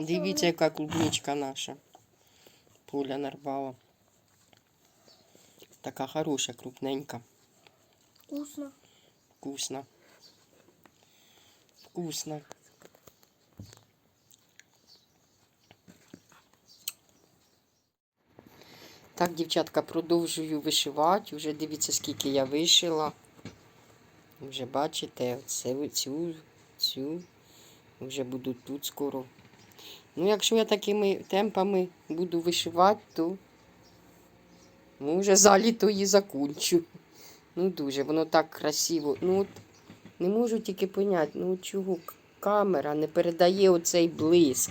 Дивіться, яка клубничка наша. Поля нарвала. Така хороша, крупненька, Вкусно. вкусна. Вкусна. Так, дівчатка, продовжую вишивати. Вже дивіться, скільки я вишила. Вже бачите, оце, цю, цю. Вже буду тут скоро. Ну, якщо я такими темпами буду вишивати, то ну, вже за літо її закончу. Ну, дуже, воно так красиво. Ну, от не можу тільки поняти, ну чого камера не передає оцей блиск.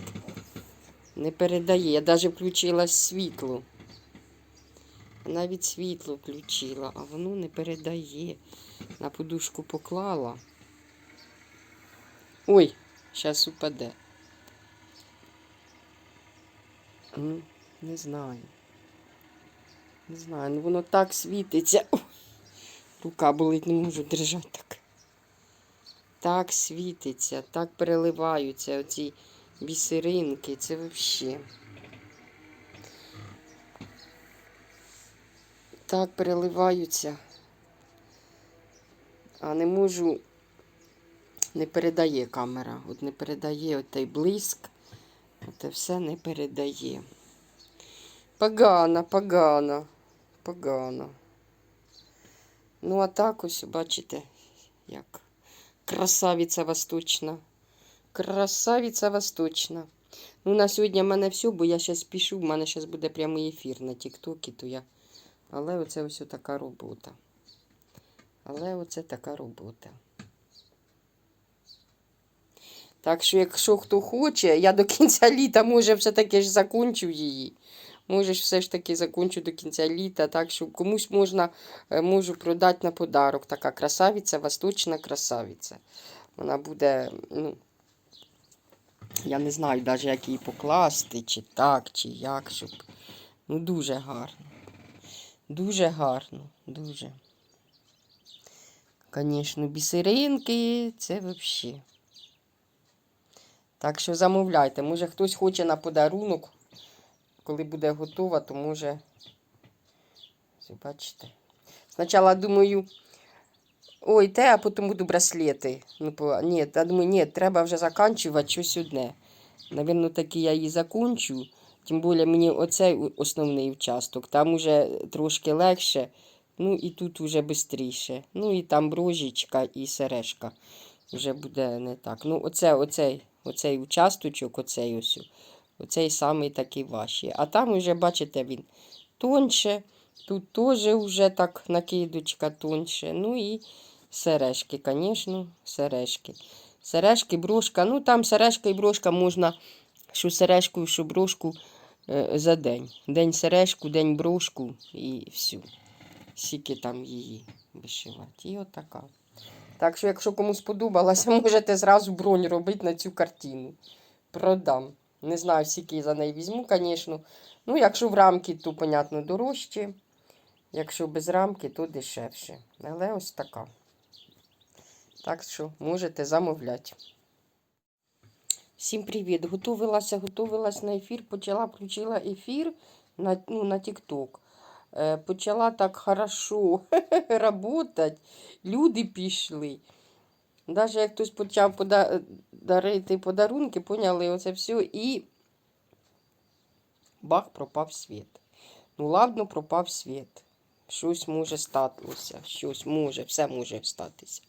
Не передає. Я навіть включила світло. Навіть світло включила, а воно не передає. На подушку поклала. Ой, зараз упаде. Ну, не знаю. Не знаю, ну воно так світиться. Рука болить, не можу держати так. Так світиться, так переливаються оці бісеринки. Це взагалі. Так переливаються. А не можу. Не передає камера. От не передає отей блиск. Оте все не передає. Погано, погано, погано. Ну, а так ось, бачите, як красавиця восточна. Красавиця восточна. Ну, на сьогодні в мене все, бо я зараз пішу, в мене зараз буде прямий ефір на Тіктокі, то я. Але оце ось така робота. Але оце така робота. Так що, якщо хто хоче, я до кінця літа, може, все-таки ж закончу її. Може все ж таки закончу до кінця літа, так що комусь можна, е, можу продати на подарок. Така красавиця, восточна красавиця. Вона буде, ну, я не знаю навіть, як її покласти, чи так, чи як, щоб. Ну, дуже гарно. Дуже гарно, дуже. Звісно, бісеринки, це взагалі. Так що замовляйте. Може хтось хоче на подарунок, коли буде готова, то може. Бачите. Спочатку думаю, ой, те, а потім буду браслети. Ну, по... Ні, я думаю, ні, треба вже закінчувати щось одне. Навірно, таки я її закончу. Тим більше мені оцей основний участок. Там уже трошки легше. Ну і тут уже швидше. Ну і там брожечка і сережка. Вже буде не так. Ну, оце, оцей, оцей участочок, оцей ось. Оцей самий такий важчий. А там вже, бачите, він тонше. Тут теж вже так накидочка тонше. Ну і сережки, звісно, сережки. Сережки, брошка. Ну там сережка і брошка можна, що сережку, що брошку е, за день. День сережку, день брошку і всю. Скільки там її вишивати. І отака. Так що, якщо комусь сподобалося, можете зразу бронь робити на цю картину. Продам. Не знаю, скільки за неї візьму, звісно. Ну, якщо в рамки, то, понятно, дорожче. Якщо без рамки, то дешевше. Але ось така. Так що можете замовляти. Всім привіт! Готувалася, готувалась на ефір, почала, включила ефір на, ну, на TikTok. Е, почала так хорошо работать. Люди пішли. Навіть як хтось почав пода- дарити подарунки, поняли оце все і бах, пропав світ. Ну, ладно, пропав світ. Щось може статися, щось може, все може статися.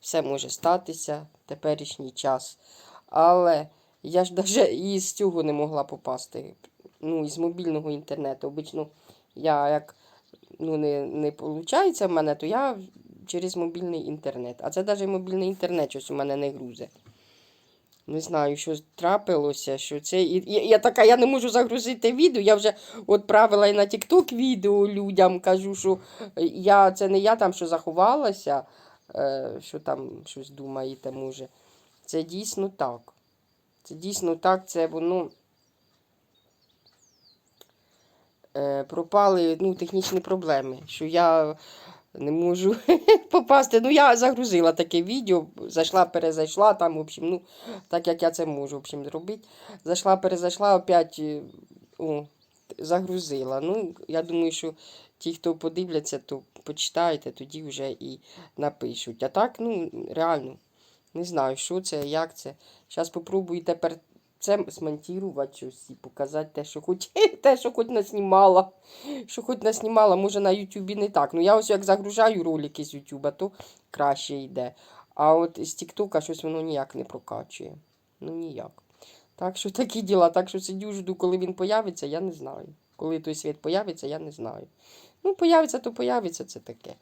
Все може статися в теперішній час. Але я ж навіть і з цього не могла попасти. Ну, із мобільного інтернету. Обично я як ну, не, не виходить в мене, то я через мобільний інтернет. А це навіть мобільний інтернет щось у мене не грузе. Не знаю, що трапилося, що це. І, я, я така, я не можу загрузити відео. Я вже відправила і на TikTok відео людям. Кажу, що я, це не я там, що заховалася, е, що там щось думаєте, може. Це дійсно так. Це дійсно так, це воно. Е, пропали ну, технічні проблеми. Що я не можу попасти. Ну, я загрузила таке відео, зайшла, перезайшла, там, в общем, ну, так як я це можу, в общем, зробити. Зайшла, перезайшла, опять е, о, загрузила. Ну, я думаю, що ті, хто подивляться, то почитаєте, тоді вже і напишуть. А так, ну, реально, не знаю, що це, як це. Зараз попробую тепер це смонтувати щось і показати те, що хоч, те, що хоч наснімала. Що хоч наснімала, може на Ютубі не так. Ну я ось як загружаю ролики з Ютуба, то краще йде. А от з Тіктока щось воно ніяк не прокачує. Ну ніяк. Так що такі діла. Так що сидю, жду, коли він появиться, я не знаю. Коли той світ появиться, я не знаю. Ну, появиться, то появиться, це таке.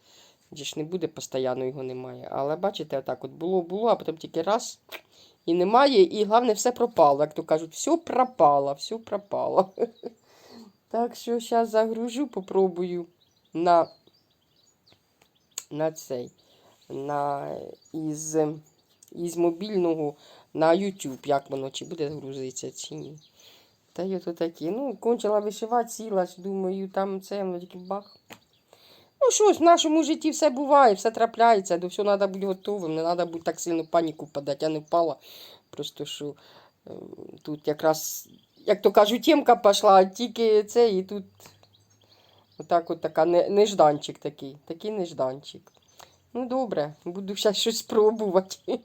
Же ж не буде постійно, його немає. Але бачите, отак от було, було, а потім тільки раз і немає, і головне, все пропало. Як то кажуть, все пропало, все пропало. Так що зараз загружу, попробую на, на цей, на, із, із мобільного на YouTube, як воно, чи буде грузитися, чи ні. Та й ото такі. Ну, кончила вишивати, сіла, думаю, там це, воно тільки бах. Ну що ж, в нашому житті все буває, все трапляється, до всього треба бути готовим, не треба бути так сильно паніку впадати, Я не впала. Просто що е, тут якраз, як то кажуть, тємка пішла, тільки це і тут отак от така нежданчик такий, такий нежданчик. Ну добре, буду ще щось спробувати.